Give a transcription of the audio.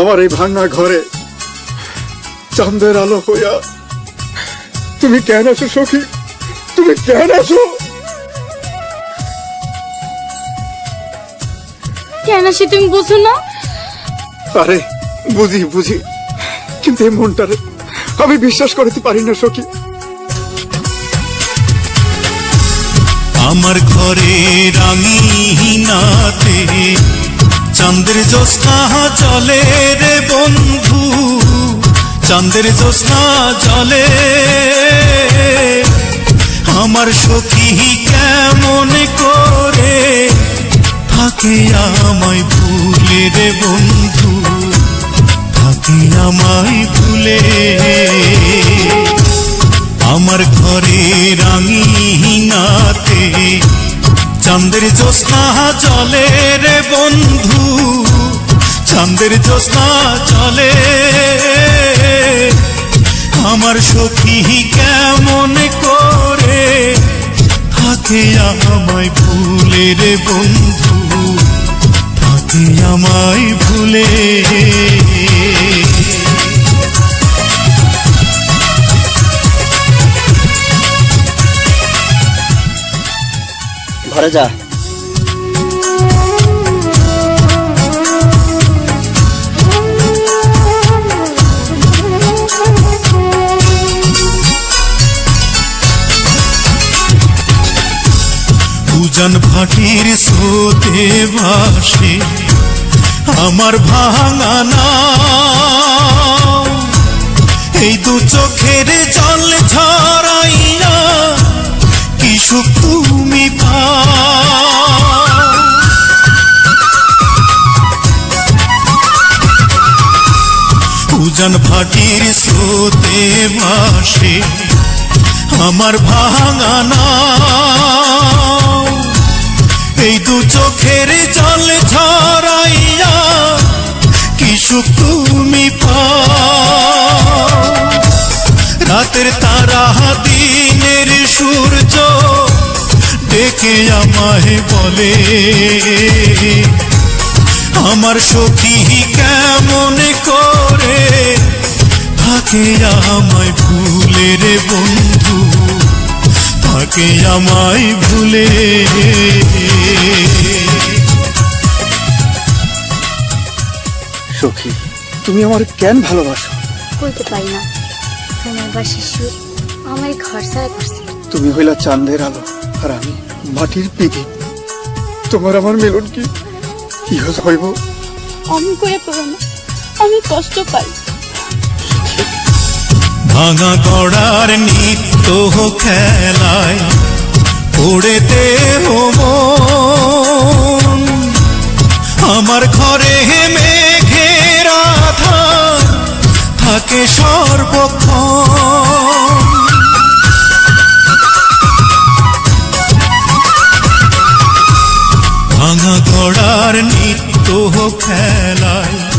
আমার এই ভাঙা ঘরে চাঁদের আলো হইয়া তুমি কেন আছো সখী? তুমি কেন আছো? কেন সে তুমি বুঝো না? আরে বুঝি বুঝি। কিন্তু এই মনটারে আমি বিশ্বাস করতে পারি না সখী। আমার ঘরে রাঙিনাতে চাঁদের জ্যোৎস্না জলে রে বন্ধু, চাঁদের জ্যোৎস্না জলে। আমার সখী কেমন করে থাকে আমায় ভুলে রে বন্ধু, থাকে আমায় ভুলে চাঁদের জ্যোৎস্না জলে রে বন্ধু, চাঁদের জ্যোৎস্না জলে আমার সখী কেমন করে থাকে আমায় ভুলে রে বন্ধু, থাকে আমায় ভুলে। ঘরে যা। উজান ভাটির স্রোতে ভাসে আমার ভাঙানা এই দু চোখের জল ঝরাইয়া কি তুমি উজান ভাটির স্রোতে ভাসে আমার ভাঙানা এই দু চোখের জল ঝরাইয়া কি তুমি পা রাতের তারা দিনের সূর্য ডেকে আমায় বলে আমার সখী কেমন করে থাকে আমায় ভুলে রে বন্ধু থাকে আমায় ভুলে সখী তুমি আমার কেন ভালোবাসো? কইতে পারি না। তোমার বা শিশু আমার ঘর ছাড়া করছে। তুমি হইলা চাঁদের আলো আর আমি মাটির পিঠি। তোমার আমার মিলন কি? কি হইব। অমন করে করো না আমি কষ্ট পাই। ভাঙা গড়ার নিত্য খেলায় পড়েতে আমার ঘরে মেঘের আধার থাকে সর্বক্ষণ গড়ার নিত্য খেলায়